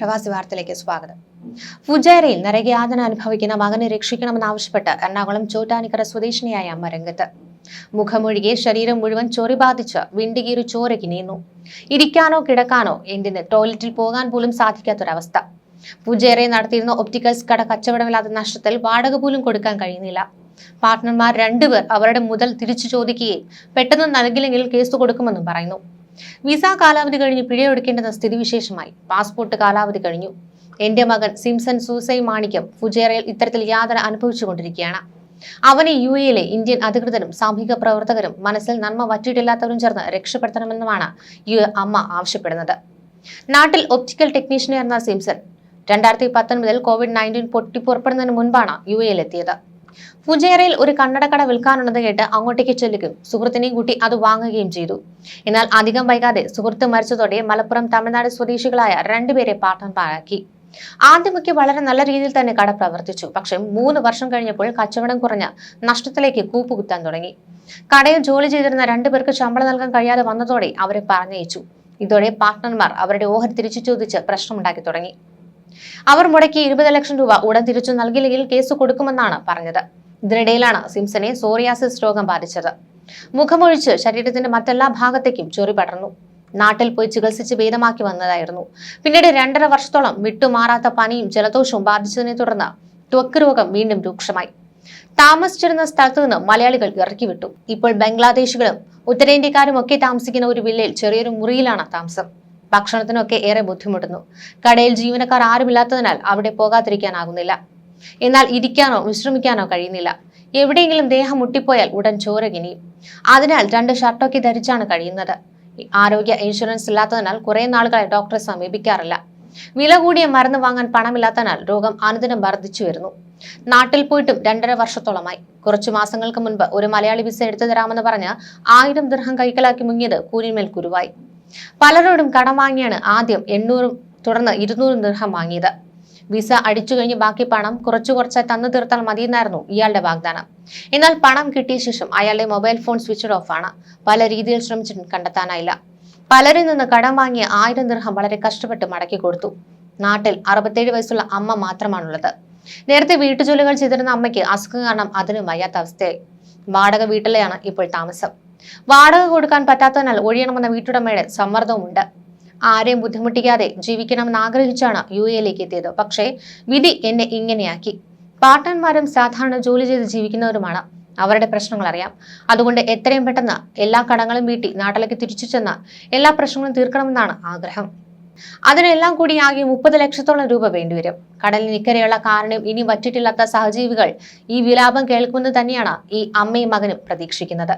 പ്രവാസി വാർത്തയിലേക്ക് സ്വാഗതം. ഫുജൈറയിൽ നരകയാതന അനുഭവിക്കുന്ന മകനെ രക്ഷിക്കണമെന്നാവശ്യപ്പെട്ട് എറണാകുളം ചോറ്റാനിക്കര സ്വദേശിനിയായ അമ്മ രംഗത്ത്. മുഖമൊഴികെ ശരീരം മുഴുവൻ ചൊറി ബാധിച്ച് വിണ്ടുകീറി ചോരയ്ക്ക് നീന്നു. ഇരിക്കാനോ കിടക്കാനോ എന്തിന് ടോയ്ലറ്റിൽ പോകാൻ പോലും സാധിക്കാത്തൊരവസ്ഥ. ഫുജൈറയിൽ നടത്തിയിരുന്ന ഒപ്റ്റിക്കൽസ് കട കച്ചവടമില്ലാത്ത നഷ്ടത്തിൽ വാടക പോലും കൊടുക്കാൻ കഴിയുന്നില്ല. പാർട്ട്ണർമാർ രണ്ടുപേർ അവരുടെ മുതൽ തിരിച്ചു ചോദിക്കുകയും പെട്ടെന്ന് നൽകില്ലെങ്കിൽ കേസ് കൊടുക്കുമെന്നും പറയുന്നു. വിസ കാലാവധി കഴിഞ്ഞ് പിഴയൊടുക്കേണ്ടെന്ന സ്ഥിതിവിശേഷമായി. പാസ്പോർട്ട് കാലാവധി കഴിഞ്ഞു. എന്റെ മകൻ സിംസൺ സൂസൈ മാണിക്യം ഫുജേറയിൽ ഇത്തരത്തിൽ യാതന അനുഭവിച്ചുകൊണ്ടിരിക്കുകയാണ്. അവനെ യു എയിലെ ഇന്ത്യൻ അധികൃതരും സാമൂഹിക പ്രവർത്തകരും മനസ്സിൽ നന്മ വറ്റിയിട്ടില്ലാത്തവരും ചേർന്ന് രക്ഷപ്പെടുത്തണമെന്നുമാണ് യു അമ്മ ആവശ്യപ്പെടുന്നത്. നാട്ടിൽ ഒപ്റ്റിക്കൽ ടെക്നീഷ്യനായിരുന്ന സിംസൺ രണ്ടായിരത്തി പത്തൊൻപതിൽ കോവിഡ് നയന്റീൻ പൊട്ടിപ്പുറപ്പെടുന്നതിന് മുൻപാണ് യു എയിലെത്തിയത് ഫുജേറയിൽ ഒരു കണ്ണടക്കട വിൽക്കാനുണ്ടെന്ന് കേട്ട് അങ്ങോട്ടേക്ക് ചൊല്ലുകയും സുഹൃത്തിനെയും കൂട്ടി അത് വാങ്ങുകയും ചെയ്തു. എന്നാൽ അധികം വൈകാതെ സുഹൃത്ത് മരിച്ചതോടെ മലപ്പുറം തമിഴ്നാട് സ്വദേശികളായ രണ്ടുപേരെ പാർട്ട്ണർമാരാക്കി ആദ്യമൊക്കെ വളരെ നല്ല രീതിയിൽ തന്നെ കട പ്രവർത്തിച്ചു. പക്ഷേ മൂന്ന് വർഷം കഴിഞ്ഞപ്പോൾ കച്ചവടം കുറഞ്ഞ നഷ്ടത്തിലേക്ക് കൂപ്പുകുത്താൻ തുടങ്ങി. കടയിൽ ജോലി ചെയ്തിരുന്ന രണ്ടുപേർക്ക് ശമ്പളം നൽകാൻ കഴിയാതെ വന്നതോടെ അവരെ പറഞ്ഞയച്ചു. ഇതോടെ പാർട്ട്ണർമാർ അവരുടെ ഓഹരി തിരിച്ചു ചോദിച്ച് പ്രശ്നമുണ്ടാക്കി തുടങ്ങി. അവർ മുടക്കി ഇരുപത് ലക്ഷം രൂപ ഉടൻ തിരിച്ചു നൽകില്ലെങ്കിൽ കേസ് കൊടുക്കുമെന്നാണ് പറഞ്ഞത്. ഇതിനിടയിലാണ് സിംസനെ സോറിയാസിസ് രോഗം ബാധിച്ചത്. മുഖമൊഴിച്ച് ശരീരത്തിന്റെ മറ്റെല്ലാ ഭാഗത്തേക്കും ചൊറി പടർന്നു. നാട്ടിൽ പോയി ചികിത്സിച്ച് ഭേദമാക്കി വന്നതായിരുന്നു. പിന്നീട് രണ്ടര വർഷത്തോളം വിട്ടുമാറാത്ത പനിയും ജലദോഷവും ബാധിച്ചതിനെ തുടർന്ന് ത്വക്ക് രോഗം വീണ്ടും രൂക്ഷമായി. താമസിച്ചിരുന്ന സ്ഥലത്തു നിന്ന് മലയാളികൾ ഇറക്കി വിട്ടു ഇപ്പോൾ ബംഗ്ലാദേശികളും ഉത്തരേന്ത്യക്കാരും ഒക്കെ താമസിക്കുന്ന ഒരു വില്ലയിൽ ചെറിയൊരു മുറിയിലാണ് താമസം. ഭക്ഷണത്തിനൊക്കെ ഏറെ ബുദ്ധിമുട്ടുന്നു. കടയിൽ ജീവനക്കാർ ആരുമില്ലാത്തതിനാൽ അവിടെ പോകാതിരിക്കാനാകുന്നില്ല. എന്നാൽ ഇരിക്കാനോ വിശ്രമിക്കാനോ കഴിയുന്നില്ല. എവിടെയെങ്കിലും ദേഹം മുട്ടിപ്പോയാൽ ഉടൻ ചോര കിനിയും. അതിനാൽ രണ്ട് ഷർട്ടൊക്കെ ധരിച്ചാണ് കഴിയുന്നത്. ആരോഗ്യ ഇൻഷുറൻസ് ഇല്ലാത്തതിനാൽ കുറെ നാളുകളെ ഡോക്ടറെ സമീപിക്കാറില്ല. വില കൂടിയ മരുന്ന് വാങ്ങാൻ പണമില്ലാത്തതിനാൽ രോഗം അനുദിനം വർദ്ധിച്ചു വരുന്നു. നാട്ടിൽ പോയിട്ടും രണ്ടര വർഷത്തോളമായി. കുറച്ചു മാസങ്ങൾക്ക് മുൻപ് ഒരു മലയാളി വിസ എടുത്തു തരാമെന്ന് പറഞ്ഞ് ആയിരം ദൃഹം കൈക്കലാക്കി മുങ്ങിയത് കൂലിമേൽ കുരുവായി. പലരോടും കടം വാങ്ങിയാണ് ആദ്യം എണ്ണൂറും തുടർന്ന് ഇരുന്നൂറും ദൃഹം വാങ്ങിയത്. വിസ അടിച്ചു കഴിഞ്ഞ് ബാക്കി പണം കുറച്ചു കുറച്ചായി തന്നു തീർത്താൽ മതിയെന്നായിരുന്നു ഇയാളുടെ വാഗ്ദാനം. എന്നാൽ പണം കിട്ടിയ ശേഷം അയാളുടെ മൊബൈൽ ഫോൺ സ്വിച്ച് ഓഫ് ആണ്. പല രീതിയിൽ ശ്രമിച്ചിട്ടും കണ്ടെത്താനായില്ല. പലരിൽ നിന്ന് കടം വാങ്ങിയ ആയിരം ദൃഹം വളരെ കഷ്ടപ്പെട്ട് മടക്കി കൊടുത്തു. നാട്ടിൽ അറുപത്തേഴ് വയസ്സുള്ള അമ്മ മാത്രമാണുള്ളത്. നേരത്തെ വീട്ടുജോലികൾ ചെയ്തിരുന്ന അമ്മയ്ക്ക് അസുഖം കാരണം അതിനും വയ്യാത്ത അവസ്ഥയായി. വാടക വീട്ടിലെയാണ് ഇപ്പോൾ താമസം. വാടക കൊടുക്കാൻ പറ്റാത്തതിനാൽ ഒഴിയണമെന്ന വീട്ടുടമയുടെ സമ്മർദ്ദവുമുണ്ട്. ആരെയും ബുദ്ധിമുട്ടിക്കാതെ ജീവിക്കണമെന്ന് ആഗ്രഹിച്ചാണ് യു എയിലേക്ക് എത്തിയത്. പക്ഷേ വിധി എന്നെ ഇങ്ങനെയാക്കി. പാട്ടന്മാരും സാധാരണ ജോലി ചെയ്ത് ജീവിക്കുന്നവരുമാണ്. അവരുടെ പ്രശ്നങ്ങൾ അറിയാം. അതുകൊണ്ട് എത്രയും പെട്ടെന്ന് എല്ലാ കടങ്ങളും വീട്ടി നാട്ടിലേക്ക് തിരിച്ചു ചെന്ന് എല്ലാ പ്രശ്നങ്ങളും തീർക്കണമെന്നാണ് ആഗ്രഹം. അതിനെല്ലാം കൂടി ആകെ മുപ്പത് ലക്ഷത്തോളം രൂപ വേണ്ടിവരും. കടലിന് ഇക്കരെയുള്ള കാരണം ഇനി വറ്റിട്ടില്ലാത്ത സഹജീവികൾ ഈ വിലാപം കേൾക്കുമെന്ന് തന്നെയാണ് ഈ അമ്മയും മകനും പ്രതീക്ഷിക്കുന്നത്.